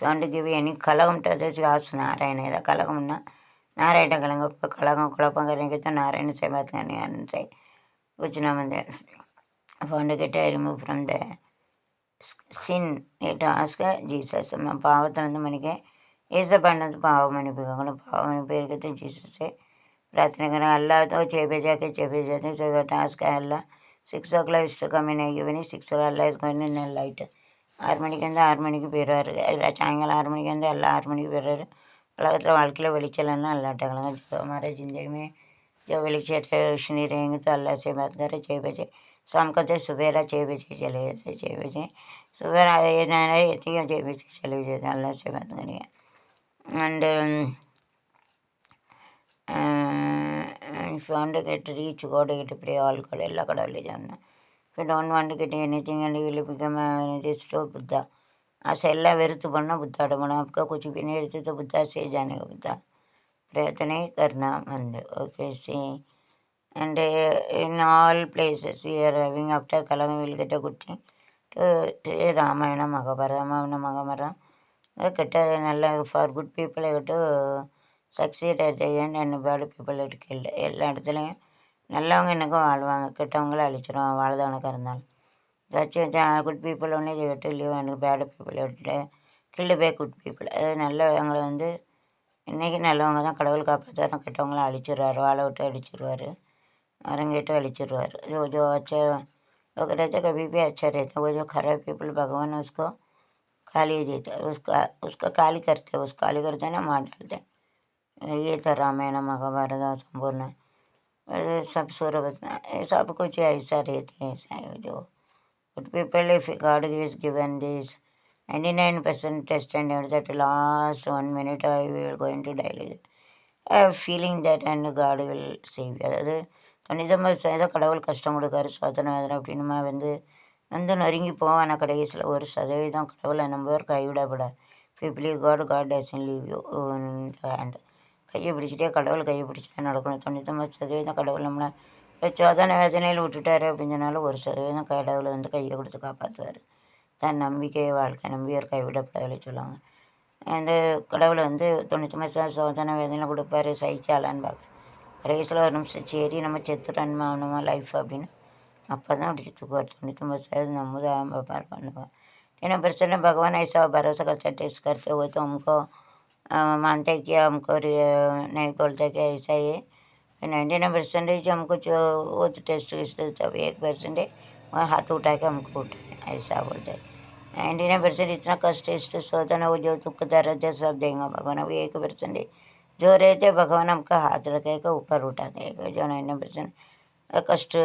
ఇలాంటివి అని కలగం కావచ్చు. నారాయణ ఏదో కలగం ఉన్నా నారాయణ కలగ కలగం కులపం కరిగితే నారాయణ సేబాత్ కానీ అనించాయి వచ్చినామంది. Fund get remove from the sin. It ask Jesus. మా పావతనందు మనకి ఏసపడినంత పావం అనిపించకుండా పావం అని పేరుకైతే జీసస్. ప్రార్థన కానీ అల్లాతో చేపేజాకే చేపేజాకే task Allah. Six o'clock is ఇవన్నీ సిక్స్ అల్లా వేసుకొని నేను లైట్ ஆறு மணிக்கு வந்து ஆறு மணிக்கு போயிடுவார் சாயங்காலம் ஆறு மணிக்கு வந்து எல்லாம் ஆறு மணிக்கு போயிடுவார் உலகத்தில் வாழ்க்கையில் வெளிச்சலன்னா அல்லாட்டாங்களங்க जो हमारे ज़िंदगी में जो வெளிச்ச रोशनी रहेंगे तो अल्लाह से बात करें छः बजे शाम को तो सवेरा छः बजे चले जाते छः बजे सवेरा ये ना ये छः बजे चले जाते अल्लाह से बात करिए and if you want to get rich, God, you get இப்போ don't want get anything and will become ஸ்டோ Buddha అసెల్లా వెరుతు పడిన బుద్ధాడు మన అక్క కూర్చు పిని ఎడుతుతో బుద్ధ సేజాని బుద్ధ ప్రయత్నే కర్ణా మంద్ okay see and in all places you're having after కలగం వీళ్ళు గిట్ట గుట్టి శ్రీ రామాయణ మగపర రామాయణ మగమర கிட்ட நல்ல ஃபார் குட் பீப்புளை விட்டு succeed giant and bad people இருக்கு எல்லா இடத்துலையும் நல்லவங்க என்னக்கும் வாழ்வாங்க கெட்டவங்கள அழிச்சிடும் வாழ்தவனுக்காக இருந்தாலும் வச்சு good people only the to live and bad people விட்டு கில்டு பே குட் பீப்புள் அது நல்லவங்களை வந்து இன்றைக்கி நல்லவங்க தான் கடவுள் காப்பாற்றாரும் கெட்டவங்கள அழிச்சிடுவார் வாழை விட்டு அடிச்சிடுவார் அரங்கேட்டு அழிச்சிடுவார் जो जो अच्छा लोग रहते कभी भी अच्छा रहता वो जो खराब पीपल भगवान उसको खाली देता है उसका उसका खाली करते हैं उसको खाली करते हैं ना मार डालते हैं ये था रामायण महाभारत और संपूर्ण अरे सब सूरत में ये सब कुछ ऐसा रहते हैं ऐसा है जो good people if God is given this 99% test and that last one minute I will going to die like that. I have feeling that and God will save you அதாவது தொண்ணூத்தொம்பது சதவீதம் கடவுள் கஷ்டம் கொடுக்காரு சோதனை வேதனை அப்படின்னுமா வந்து வந்து நொறுங்கி போவான கடைசியில் ஒரு சதவீதம் கடவுளை நம்பவர் கைவிடப்படாது பீப்பிளி God God doesn't leave you hand கையை பிடிச்சிட்டே கடவுள் கையை பிடிச்சி தான் நடக்கணும். தொண்ணூற்றொம்பது சதவீதம் கடவுள் நம்மளை சோதனை வேதனையில் விட்டுட்டாரு அப்படின்றனால ஒரு சதவீதம் கடவுள் வந்து கையை கொடுத்து காப்பாற்றுவார் தன் நம்பிக்கை வாழ்க்கை நம்பியோர் கைவிடப்படவில்லை சொல்லுவாங்க. அந்த கடவுளை வந்து தொண்ணூற்றொம்பது சோதனை வேதனையில் கொடுப்பாரு சகிக்காலான்னு பார்க்குறேன் கடைசியில் ஒரு நிமிஷம் சரி நம்ம செத்துட்டோம் ஆகணுமா லைஃப் அப்படின்னு அப்போ தான் அப்படி செத்துக்குவார். தொண்ணூற்றொம்பது சதவீதம் நம்ம தான் வியாபாரம் ஏன்னா பிரச்சனை பகவான் ஐசா பரோசா கர் டேஸ்ட் கருத்து ஒத்து मानते कि हमको नहीं बोलते कि ऐसा ही नाइन्टी नाइन परसेंटेज हमको जो, वो तो टेस्ट वेस्ट तब एक परसेंटेज वहाँ हाथ उठा के हमको उठाए ऐसा बोलते हैं। नाइन्टी नाइन परसेंट इतना कष्ट टेस्ट ना वो जो दुख, दर्द है, सब देंगे भगवान, अभी एक परसेंटेज जो रहते भगवान हमका हाथ रखेगा ऊपर उठा देगा जो नाइन्टी परसेंट कष्ट,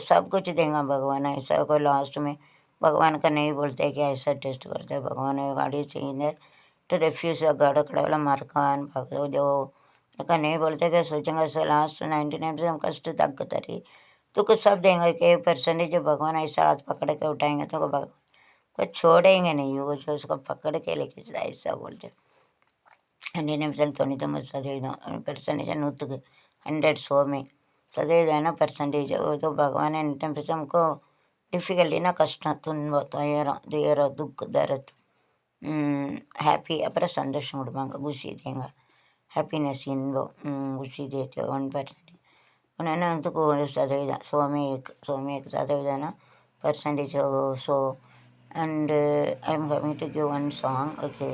सब कुछ देंगे भगवान, ऐसा कोई लास्ट में, भगवान का नहीं बोलते कि ऐसा टेस्ट करते भगवान गाड़ी चाहिए to refuse a मरकान ఒకడవల మార్కాన్ భగవదో का नहीं बोलते कि सोचेंगे लास्ट नाइन्टी नाइन से हम कष्ट तक तरी तो कुछ सब देंगे कि परसेंटेज भगवान ऐसा हाथ पकड़ के उठाएंगे तो भगवान को छोड़ेंगे नहीं वो जो उसको पकड़ के తొమ్మిది సదవీధం పర్సంటేజ్ నూతుకు హండ్రెడ్ సో మే సదవీధమైన పర్సంటేజ్ ఏదో భగవాన్ అంటే हमको डिफिकल्टीना కష్టం తున్వ తయారు దుఃఖ దరత్ ஹாப்பಿ அப்புறம் சந்தோஷம் கொடுப்பாங்க ಖುಷಿ ದೇಂಗ ಹ್ಯಾಪಿನೆಸ್ ಇನ್ಬವ್ ಖುಷಿ ದೇತೆ ಒನ್ ಪರ್ಸೆಂಟ್ ಒನ್ನ ಅಂತಕ್ಕೂ ಒಂದು ಸದವಿಧ ಸೋಮೆ ಏಕ್ ಸೋಮೆ ಏಕ್ ಸದವಿಧಾನ percentage so and I am coming to give one song okay